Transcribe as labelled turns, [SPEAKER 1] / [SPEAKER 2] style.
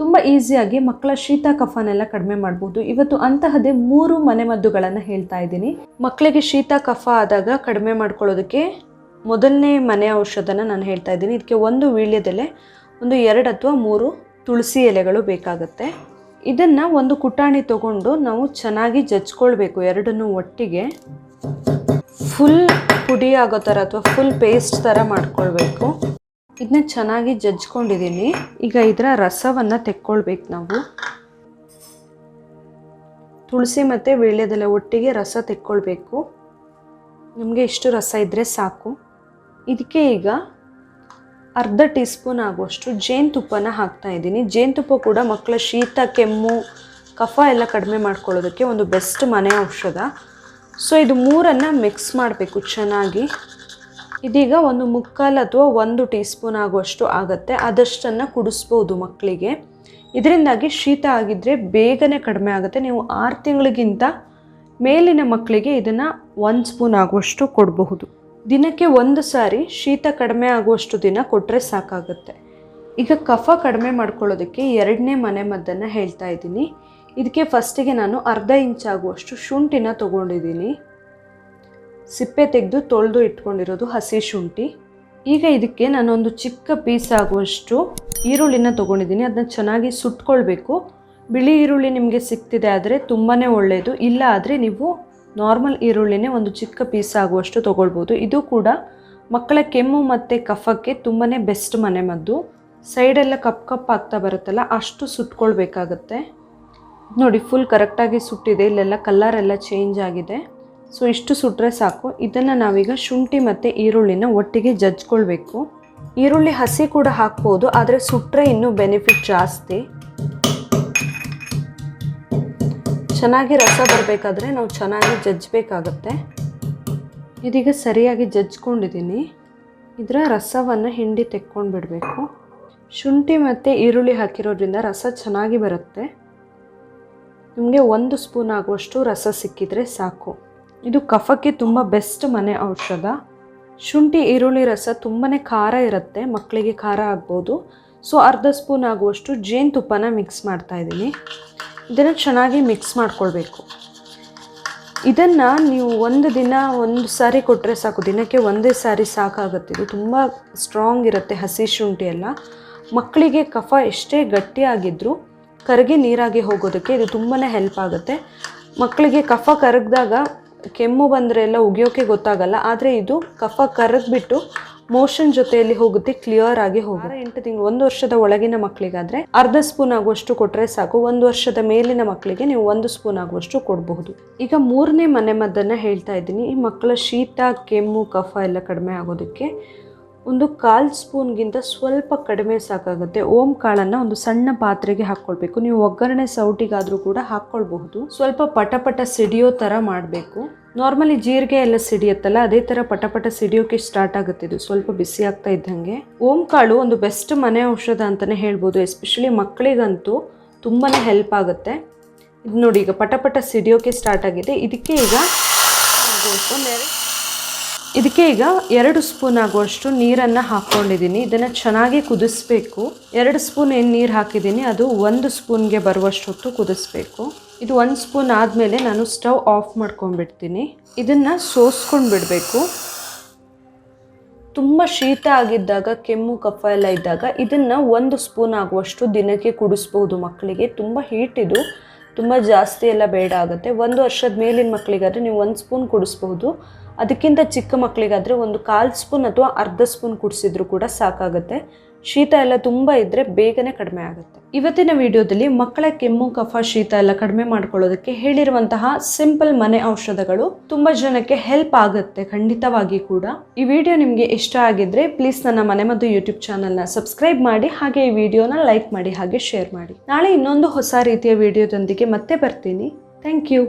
[SPEAKER 1] ತುಂಬ ಈಸಿಯಾಗಿ ಮಕ್ಕಳ ಶೀತ ಕಫನೆಲ್ಲ ಕಡಿಮೆ ಮಾಡ್ಬೋದು. ಇವತ್ತು ಅಂತಹದೇ ಮೂರು ಮನೆಮದ್ದುಗಳನ್ನು ಹೇಳ್ತಾ ಇದ್ದೀನಿ. ಮಕ್ಕಳಿಗೆ ಶೀತ ಕಫ ಆದಾಗ ಕಡಿಮೆ ಮಾಡ್ಕೊಳ್ಳೋದಕ್ಕೆ ಮೊದಲನೇ ಮನೆ ಔಷಧನ ನಾನು ಹೇಳ್ತಾ ಇದ್ದೀನಿ. ಇದಕ್ಕೆ ಒಂದು ವೀಳ್ಯದೆಲೆ, ಒಂದು ಎರಡು ಅಥವಾ ಮೂರು ತುಳಸಿ ಎಲೆಗಳು ಬೇಕಾಗುತ್ತೆ. ಇದನ್ನು ಒಂದು ಕುಟಾಣಿ ತಗೊಂಡು ನಾವು ಚೆನ್ನಾಗಿ ಜಜ್ಕೊಳ್ಬೇಕು ಎರಡನ್ನೂ ಒಟ್ಟಿಗೆ. ಫುಲ್ ಪುಡಿ ಆಗೋ ಥರ ಅಥವಾ ಫುಲ್ ಪೇಸ್ಟ್ ಥರ ಮಾಡ್ಕೊಳ್ಬೇಕು. ಇದನ್ನ ಚೆನ್ನಾಗಿ ಜಜ್ಕೊಂಡಿದ್ದೀನಿ ಈಗ ಇದರ ರಸವನ್ನು ತೆಕ್ಕೊಳ್ಬೇಕು ನಾವು. ತುಳಸಿ ಮತ್ತು ವೀಳ್ಯದೆಲೆ ಒಟ್ಟಿಗೆ ರಸ ತೆಕ್ಕೊಳ್ಬೇಕು. ನಮಗೆ ಇಷ್ಟು ರಸ ಇದ್ದರೆ ಸಾಕು. ಇದಕ್ಕೆ ಈಗ ಅರ್ಧ ಟೀ ಸ್ಪೂನ್ ಆಗುವಷ್ಟು ಜೇನುತುಪ್ಪನ ಹಾಕ್ತಾ ಇದ್ದೀನಿ. ಜೇನುತುಪ್ಪ ಕೂಡ ಮಕ್ಕಳ ಶೀತ, ಕೆಮ್ಮು, ಕಫ ಎಲ್ಲ ಕಡಿಮೆ ಮಾಡ್ಕೊಳ್ಳೋದಕ್ಕೆ ಒಂದು ಬೆಸ್ಟ್ ಮನೆ ಔಷಧ. ಸೊ ಇದು ಮೂರನ್ನು ಮಿಕ್ಸ್ ಮಾಡಬೇಕು ಚೆನ್ನಾಗಿ. ಇದೀಗ ಒಂದು ಮುಕ್ಕಾಲು ಅಥವಾ ಒಂದು ಟೀ ಸ್ಪೂನ್ ಆಗುವಷ್ಟು ಆಗುತ್ತೆ. ಆದಷ್ಟನ್ನು ಕುಡಿಸ್ಬೋದು ಮಕ್ಕಳಿಗೆ. ಇದರಿಂದಾಗಿ ಶೀತ ಆಗಿದ್ದರೆ ಬೇಗನೆ ಕಡಿಮೆ ಆಗುತ್ತೆ. ನೀವು ಆರು ತಿಂಗಳಿಗಿಂತ ಮೇಲಿನ ಮಕ್ಕಳಿಗೆ ಇದನ್ನು ಒಂದು ಸ್ಪೂನ್ ಆಗುವಷ್ಟು ಕೊಡಬಹುದು. ದಿನಕ್ಕೆ ಒಂದು ಸಾರಿ ಶೀತ ಕಡಿಮೆ ಆಗುವಷ್ಟು ದಿನ ಕೊಟ್ಟರೆ ಸಾಕಾಗುತ್ತೆ. ಈಗ ಕಫ ಕಡಿಮೆ ಮಾಡ್ಕೊಳ್ಳೋದಕ್ಕೆ ಎರಡನೇ ಮನೆ ಮದ್ದನ್ನು ಹೇಳ್ತಾ ಇದ್ದೀನಿ. ಇದಕ್ಕೆ ಫಸ್ಟಿಗೆ ನಾನು ಅರ್ಧ ಇಂಚ್ ಆಗುವಷ್ಟು ಶುಂಠಿನ ತೊಗೊಂಡಿದ್ದೀನಿ. ಸಿಪ್ಪೆ ತೆಗೆದು ತೊಳೆದು ಇಟ್ಕೊಂಡಿರೋದು ಹಸಿ ಶುಂಠಿ. ಈಗ ಇದಕ್ಕೆ ನಾನೊಂದು ಚಿಕ್ಕ ಪೀಸ್ ಆಗುವಷ್ಟು ಈರುಳ್ಳಿನ ತೊಗೊಂಡಿದ್ದೀನಿ. ಅದನ್ನ ಚೆನ್ನಾಗಿ ಸುಟ್ಕೊಳ್ಬೇಕು. ಬಿಳಿ ಈರುಳ್ಳಿ ನಿಮಗೆ ಸಿಗ್ತಿದೆ ಆದರೆ ತುಂಬಾ ಒಳ್ಳೆಯದು ಇಲ್ಲ ಆದರೆ ನೀವು ನಾರ್ಮಲ್ ಈರುಳ್ಳಿನೇ ಒಂದು ಚಿಕ್ಕ ಪೀಸ್ ಆಗುವಷ್ಟು ತೊಗೊಳ್ಬೋದು. ಇದು ಕೂಡ ಮಕ್ಕಳ ಕೆಮ್ಮು ಮತ್ತು ಕಫಕ್ಕೆ ತುಂಬಾ ಬೆಸ್ಟ್ ಮನೆಮದ್ದು ಸೈಡೆಲ್ಲ ಕಪ್ ಕಪ್ ಆಗ್ತಾ ಬರುತ್ತಲ್ಲ, ಅಷ್ಟು ಸುಟ್ಕೊಳ್ಬೇಕಾಗತ್ತೆ. ನೋಡಿ ಫುಲ್ ಕರೆಕ್ಟಾಗಿ ಸುಟ್ಟಿದೆ. ಇಲ್ಲೆಲ್ಲ ಕಲ್ಲರೆಲ್ಲ ಚೇಂಜ್ ಆಗಿದೆ. ಸೊ ಇಷ್ಟು ಸುಟ್ಟರೆ ಸಾಕು. ಇದನ್ನು ನಾವೀಗ ಶುಂಠಿ ಮತ್ತು ಈರುಳ್ಳಿನ ಒಟ್ಟಿಗೆ ಜಜ್ಕೊಳ್ಬೇಕು. ಈರುಳ್ಳಿ ಹಸಿ ಕೂಡ ಹಾಕ್ಬೋದು, ಆದರೆ ಸುಟ್ಟರೆ ಇನ್ನೂ ಬೆನಿಫಿಟ್ ಜಾಸ್ತಿ. ಚೆನ್ನಾಗಿ ರಸ ಬರಬೇಕಾದ್ರೆ ನಾವು ಚೆನ್ನಾಗಿ ಜಜ್ಜಬೇಕಾಗತ್ತೆ ಇದೀಗ ಸರಿಯಾಗಿ ಜಜ್ಕೊಂಡಿದ್ದೀನಿ ಇದರ ರಸವನ್ನು ಹಿಂಡಿ ತೆಕ್ಕೊಂಡು ಬಿಡಬೇಕು. ಶುಂಠಿ ಮತ್ತು ಈರುಳ್ಳಿ ಹಾಕಿರೋದ್ರಿಂದ ರಸ ಚೆನ್ನಾಗಿ ಬರುತ್ತೆ. ನಿಮಗೆ ಒಂದು ಸ್ಪೂನ್ ಆಗುವಷ್ಟು ರಸ ಸಿಕ್ಕಿದರೆ ಸಾಕು. ಇದು ಕಫಕ್ಕೆ ತುಂಬ ಬೆಸ್ಟ್ ಮನೆ ಔಷಧ. ಶುಂಠಿ, ಈರುಳ್ಳಿ, ರಸ ತುಂಬಾ ಖಾರ ಇರುತ್ತೆ ಮಕ್ಕಳಿಗೆ ಖಾರ ಆಗ್ಬೋದು. ಸೊ ಅರ್ಧ ಸ್ಪೂನ್ ಆಗುವಷ್ಟು ಜೇನುತುಪ್ಪನ ಮಿಕ್ಸ್ ಮಾಡ್ತಾ ಇದ್ದೀನಿ. ಇದನ್ನು ಚೆನ್ನಾಗಿ ಮಿಕ್ಸ್ ಮಾಡ್ಕೊಳ್ಬೇಕು. ಇದನ್ನು ನೀವು ಒಂದು ದಿನ ಒಂದು ಸಾರಿ ಕೊಟ್ಟರೆ ಸಾಕು, ದಿನಕ್ಕೆ ಒಂದೇ ಸಾರಿ ಸಾಕಾಗುತ್ತೆ. ಇದು ತುಂಬ ಸ್ಟ್ರಾಂಗ್ ಇರುತ್ತೆ, ಹಸಿ ಶುಂಠಿ ಎಲ್ಲ. ಮಕ್ಕಳಿಗೆ ಕಫ ಎಷ್ಟೇ ಗಟ್ಟಿಯಾಗಿದ್ದರೂ ಕರಗಿ ನೀರಾಗಿ ಹೋಗೋದಕ್ಕೆ ಇದು ತುಂಬಾ ಹೆಲ್ಪ್ ಆಗುತ್ತೆ. ಮಕ್ಕಳಿಗೆ ಕಫ ಕರಗಿದಾಗ ಕೆಮ್ಮು ಬಂದರೆ ಎಲ್ಲ ಉಗಿಯೋಕೆ ಗೊತ್ತಾಗಲ್ಲ, ಆದರೆ ಇದು ಕಫ ಕರಗ್ಬಿಟ್ಟು ಮೋಷನ್ ಜೊತೆಯಲ್ಲಿ ಹೋಗುತ್ತೆ, ಕ್ಲಿಯರ್ ಆಗಿ ಹೋಗುತ್ತೆ. ಎಂಟು ತಿಂಗಳು, ಒಂದು ವರ್ಷದ ಒಳಗಿನ ಮಕ್ಕಳಿಗಾದರೆ ಅರ್ಧ ಸ್ಪೂನ್ ಆಗುವಷ್ಟು ಕೊಟ್ಟರೆ ಸಾಕು, ಒಂದು ವರ್ಷದ ಮೇಲಿನ ಮಕ್ಕಳಿಗೆ ನೀವು ಒಂದು ಸ್ಪೂನ್ ಆಗುವಷ್ಟು ಕೊಡಬಹುದು. ಈಗ ಮೂರನೇ ಮನೆ ಮದ್ದನ್ನು ಹೇಳ್ತಾ ಇದ್ದೀನಿ, ಈ ಮಕ್ಕಳ ಶೀತ, ಕೆಮ್ಮು, ಕಫ ಎಲ್ಲ ಕಡಿಮೆ ಆಗೋದಕ್ಕೆ ಒಂದು ಕಾಲು ಸ್ಪೂನ್ಗಿಂತ ಸ್ವಲ್ಪ ಕಡಿಮೆ ಸಾಕಾಗುತ್ತೆ. ಓಂ ಕಾಳನ್ನು ಒಂದು ಸಣ್ಣ ಪಾತ್ರೆಗೆ ಹಾಕ್ಕೊಳ್ಬೇಕು. ನೀವು ಒಗ್ಗರಣೆ ಸೌಟಿಗಾದರೂ ಕೂಡ ಹಾಕ್ಕೊಳ್ಬಹುದು. ಸ್ವಲ್ಪ ಪಟಪಟ ಸಿಡಿಯೋ ಥರ ಮಾಡಬೇಕು. ನಾರ್ಮಲಿ ಜೀರಿಗೆ ಎಲ್ಲ ಸಿಡಿಯುತ್ತಲ್ಲ, ಅದೇ ಥರ ಪಟಪಟ ಸಿಡಿಯೋಕೆ ಸ್ಟಾರ್ಟ್ ಆಗುತ್ತೆ ಇದು. ಸ್ವಲ್ಪ ಬಿಸಿ ಆಗ್ತಾ ಇದ್ದಂಗೆ. ಓಂ ಕಾಳು ಒಂದು ಬೆಸ್ಟ್ ಮನೆ ಔಷಧ ಅಂತಲೇ ಹೇಳ್ಬೋದು. ಎಸ್ಪೆಷಲಿ ಮಕ್ಕಳಿಗಂತೂ ತುಂಬಾ ಹೆಲ್ಪ್ ಆಗುತ್ತೆ. ಇದು ನೋಡಿ, ಈಗ ಪಟಪಟ ಸಿಡಿಯೋಕೆ ಸ್ಟಾರ್ಟ್ ಆಗಿದೆ. ಇದಕ್ಕೆ ಈಗ ಒಂದೆರಡು ಇದಕ್ಕೆ ಈಗ ಎರಡು ಸ್ಪೂನ್ ಆಗುವಷ್ಟು ನೀರನ್ನು ಹಾಕ್ಕೊಂಡಿದ್ದೀನಿ. ಇದನ್ನು ಚೆನ್ನಾಗಿ ಕುದಿಸ್ಬೇಕು. ಎರಡು ಸ್ಪೂನ್ ಏನು ನೀರು ಹಾಕಿದ್ದೀನಿ, ಅದು ಒಂದು ಸ್ಪೂನ್ಗೆ ಬರುವಷ್ಟೊತ್ತು ಕುದಿಸ್ಬೇಕು. ಇದು ಒಂದು ಸ್ಪೂನ್ ಆದಮೇಲೆ ನಾನು ಸ್ಟವ್ ಆಫ್ ಮಾಡ್ಕೊಂಡ್ಬಿಡ್ತೀನಿ. ಇದನ್ನು ಸೋಸ್ಕೊಂಡು ಬಿಡಬೇಕು. ತುಂಬ ಶೀತ ಆಗಿದ್ದಾಗ, ಕೆಮ್ಮು, ಕಫ ಎಲ್ಲ ಇದ್ದಾಗ ಇದನ್ನು ಒಂದು ಸ್ಪೂನ್ ಆಗುವಷ್ಟು ದಿನಕ್ಕೆ ಕುಡಿಸ್ಬೋದು ಮಕ್ಕಳಿಗೆ. ತುಂಬ ಹೀಟ್ ಇದು. ತುಂಬ ಜಾಸ್ತಿ ಎಲ್ಲ ಬೇಡ ಆಗುತ್ತೆ. ಒಂದು ವರ್ಷದ ಮೇಲಿನ ಮಕ್ಕಳಿಗಾದರೆ ನೀವು ಒಂದು ಸ್ಪೂನ್ ಕುಡಿಸ್ಬಹುದು ಅದಕ್ಕಿಂತ ಚಿಕ್ಕ ಮಕ್ಕಳಿಗಾದರೆ ಒಂದು ಕಾಲು ಸ್ಪೂನ್ ಅಥವಾ ಅರ್ಧ ಸ್ಪೂನ್ ಕುಡಿಸಿದ್ರು ಕೂಡ ಸಾಕಾಗುತ್ತೆ. ಶೀತ ಎಲ್ಲ ತುಂಬ ಇದ್ದರೆ ಬೇಗನೆ ಕಡಿಮೆ ಆಗುತ್ತೆ. ಇವತ್ತಿನ ವಿಡಿಯೋದಲ್ಲಿ ಮಕ್ಕಳ ಕೆಮ್ಮು, ಕಫ, ಶೀತ ಎಲ್ಲ ಕಡಿಮೆ ಮಾಡ್ಕೊಳ್ಳೋದಕ್ಕೆ ಹೇಳಿರುವಂತಹ ಸಿಂಪಲ್ ಮನೆ ಔಷಧಗಳು ತುಂಬ ಜನಕ್ಕೆ ಹೆಲ್ಪ್ ಆಗುತ್ತೆ ಖಂಡಿತವಾಗಿ ಕೂಡ. ಈ ವಿಡಿಯೋ ನಿಮಗೆ ಇಷ್ಟ ಆಗಿದ್ರೆ ಪ್ಲೀಸ್ ನನ್ನ ಮನೆಮದ್ದು ಯೂಟ್ಯೂಬ್ ಚಾನಲ್ನ ಸಬ್ಸ್ಕ್ರೈಬ್ ಮಾಡಿ, ಹಾಗೆ ಈ ವಿಡಿಯೋನ ಲೈಕ್ ಮಾಡಿ, ಹಾಗೆ ಶೇರ್ ಮಾಡಿ. ನಾಳೆ ಇನ್ನೊಂದು ಹೊಸ ರೀತಿಯ ವಿಡಿಯೋದೊಂದಿಗೆ ಮತ್ತೆ ಬರ್ತೀನಿ. Thank you.